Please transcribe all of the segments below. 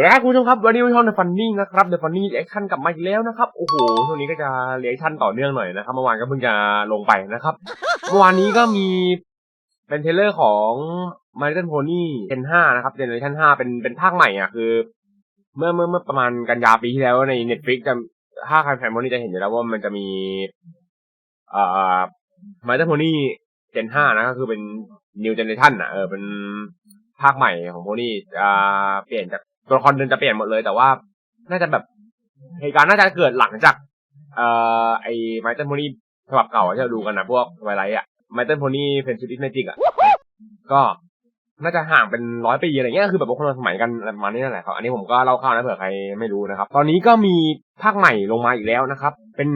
สวัสดีครับคุณผู้ชมครับวันนี้มาช่อง The Funny นะครับ The Funny Reaction กลับมาอีกแล้วนะครับโอ้โหช่วงนี้ก็จะ Reaction ต่อเนื่องหน่อยนะครับเมื่อวานก็เพิ่งจะลงไปนะครับเมื่อวานนี้ก็มีเป็นเทรลเลอร์ของ My Little Pony Gen 5นะครับ Generation 5เป็นเป็นภาคใหม่อะคือ เมื่อเมื่อเมื่อประมาณกันยาปีที่แล้วใน Netflix จะถ้าใครแฟนโพนี่จะเห็นอยู่แล้วว่ามันจะมีเอ่อ My Little Pony Gen 5นะก็คือเป็น New Generation อะเออเป็นภาคใหม่ของโพนี่จะเปลี่ยนจาก ตัวละครเดินจะเปลี่ยนหมดเลย แต่ว่า น่าจะแบบเหตุการณ์น่าจะเกิดหลังจาก เอ่อไอ้ My Little Pony ฉบับเก่าที่เราดูกันนะพวกไวไลท์อะ My Little Pony Friendship is Magic อะก็น่าจะห่างเป็นร้อยปีอะไรเงี้ยคือแบบว่าคนละสมัยกันอะไรประมาณนี้นั่นแหละครับ อันนี้ผมก็เล่าคร่าวนะเผื่อใครไม่รู้นะครับ ตอนนี้ก็มีภาคใหม่ลงมาอีกแล้วนะครับ เป็น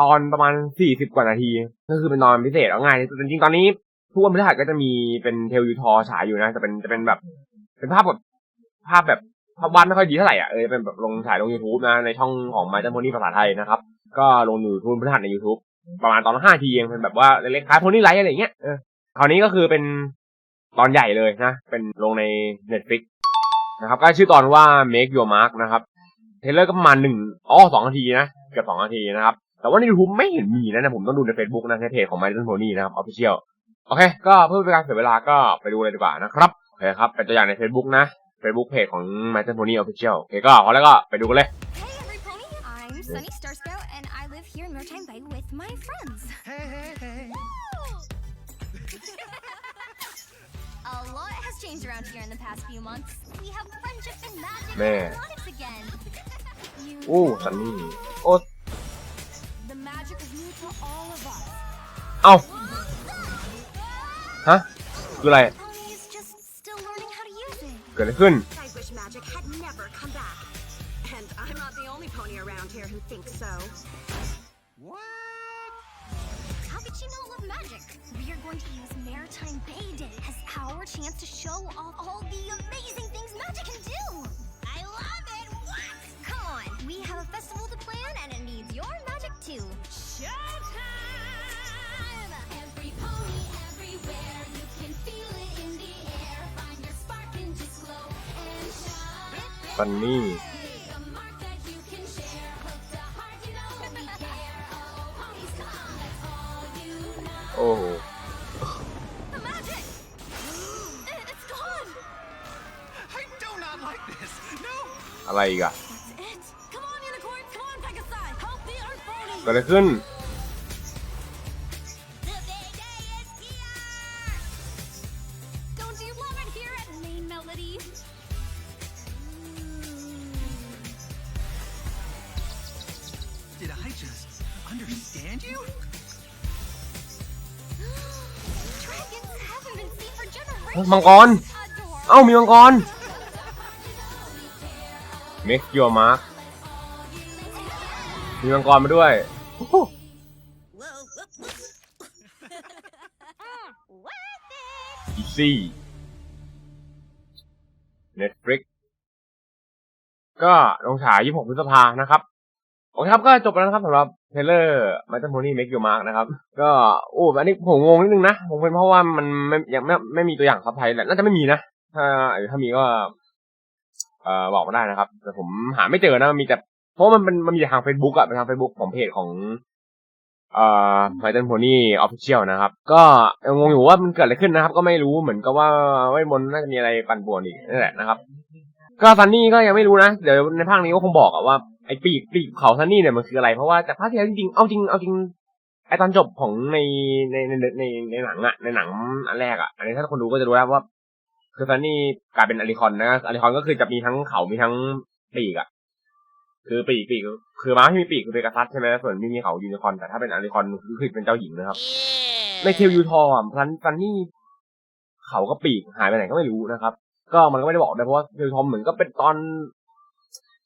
ตอนประมาณสี่สิบกว่านาที ก็คือเป็นตอนพิเศษเอาง่ายจริงๆตอนนี้ทุกวันพฤหัสก็จะมีเป็นเทลยูทอฉายอยู่นะ จะเป็นจะเป็นแบบ เป็นภาพแบบภาพแบบ ภาพวาดไม่ค่อยดีเท่าไหร่อะเออเป็นแบบลงฉายลง YouTube นะ ในช่องของ My จันโพนี่ภาษาไทยนะครับ ก็ลงอยู่ทุนพฤหัสใน YouTube ประมาณตอนห้าทีเองเป็นแบบว่าเล็กๆคล้ายโพนี่ไลท์อะไรเงี้ยเออคราวนี้ก็คือเป็นตอนใหญ่เลยนะ เป็นลงใน Netflix นะครับ ก็ชื่อตอนว่า Make Your Mark นะครับเทรลเลอร์ก็ประมาณหนึ่งอ๋อสองนาทีนะ เกือบสองนาทีนะครับ แต่ว่าใน YouTube ไม่เห็นมีนะนะ ผมต้องดูใน Facebook นะในเพจของ My Little Pony นะครับ Official โอเค ก็เพื่อเป็นการเสียเวลาก็ไปดูเลยดีกว่านะครับโอเคครับ เป็นตัวอย่างใน Facebook นะ Facebook เพจของ My Little Pony Official โอเคก็พอแล้วก็ไปดูกันเลย Hey, every pony! I'm Sunny Star Scout, and I live here in Maritime Bay with my friends. Hey, hey, hey. A lot has changed around here in the past few months. We have friendship and magic Man. in our lives again. You โอ้ซันนี่โอ้ the magic is new to all of us. เอ้าฮะคืออะไร เกิดอะไรขึ้น I wish magic had never come back. And I'm not the only pony around here who thinks so. What? How could she not love magic? We are going to use Maritime Bay Day as our chance to show off all the amazing things magic can do. I love it. What? Come on, we have a festival to plan, and it needs your gone! I do not like this. No. อะไรอีกอะ That's it! Come on, unicorns! Come on, Pegasi! Help the Earth ponies! เกิดอะไรขึ้น understand you? Dragons haven't been seen for generations! มังกร Adorable! เอ้า มีมังกร Make your mark มีมังกรมาด้วยโอ้โห Worth it! easy Netflix ก็ลงฉาย 26 พฤษภานะครับ โอเคครับก็จบแล้วนะครับสำหรับเทเลอร์มาต t โ Pony Make Your Mark นะครับ ก็โอ้อันนี้ผมงงนิดนึงนะผมเป็นเพราะว่ามันไม่ยังไม่ไม่มีตัวอย่างซับไทยแหละน่าจะไม่มีนะ ถ้าถ้ามีก็เอ่อบอกมาได้นะครับ แต่ผมหาไม่เจอนะมันมีแต่เพราะมันเป็นมันมีทาง Facebook อะเป็นทาง Facebook ของเพจของเอ่อ My Little Pony Official นะครับ ก็งงงอยู่ว่ามันเกิดอะไรขึ้นนะครับ ก็ไม่รู้เหมือนกับว่าเวทมนต์น่าจะมีอะไรปั่นป่วนอีกนั่นแหละนะครับ ก็ซันนี่ก็ยังไม่รู้นะ เดี๋ยวในภาคนี้ก็คงบอกอะว่า ไอ้ปีกปีกเขาซันนี่เนี่ยมันคืออะไร เพราะว่าจากภาคที่แล้วจริงๆเอาจริงเอาจริงไอ้ตอนจบของในในในในในหนังอะในหนังอันแรกอะอันนี้ถ้าคนดูก็จะรู้แล้วว่าคือซันนี่กลายเป็นอลิคอนนะอลิคอนก็คือจะมีทั้งเขามีทั้งปีกอะคือปีกปีกคือม้าที่มีปีกคือเปกาซัสใช่ไหมส่วนที่มีเขายูนิคอร์นแต่ถ้าเป็นอลิคอนคือคือเป็นเจ้าหญิงนะครับ ในเทลยูทอร์ซันซันนี่เขาก็ปีกหายไปไหนก็ไม่รู้นะครับ ก็มันก็ไม่ได้บอกนะเพราะว่าเทลยูทอร์เหมือนก็เป็นตอน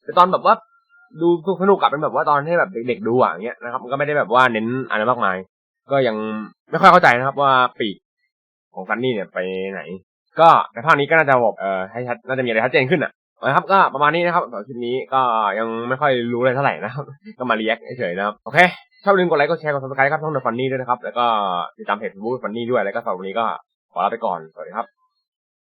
เป็นตอนแบบว่า ดูสนุกกับเป็นแบบว่าตอนให้แบบเด็กๆดูอะอย่างเงี้ยนะครับมันก็ไม่ได้แบบว่าเน้นอะไรมากมาย ก็ยังไม่ค่อยเข้าใจนะครับว่าปีกของซันนี่เนี่ยไปไหน ก็ในภาคนี้ก็น่าจะบอกเอ่อให้ชัดน่าจะมีอะไรชัดเจนขึ้นอะนะครับก็ประมาณนี้นะครับสำหรับคลิปนี้ก็ยังไม่ค่อยรู้อะไรเท่าไหร่นะครับ ก็มาเรียกเฉยๆนะครับ โอเคชอบลืมกดไลค์กดแชร์กดซับสไครต์ครับช่องเดอะฟันนี่ด้วยนะครับ แล้วก็ติดตามเพจฟูดฟันนี่ด้วยแล้วก็สำหรับวันนี้ก็ขอลาไปก่อน สวัสดีครับ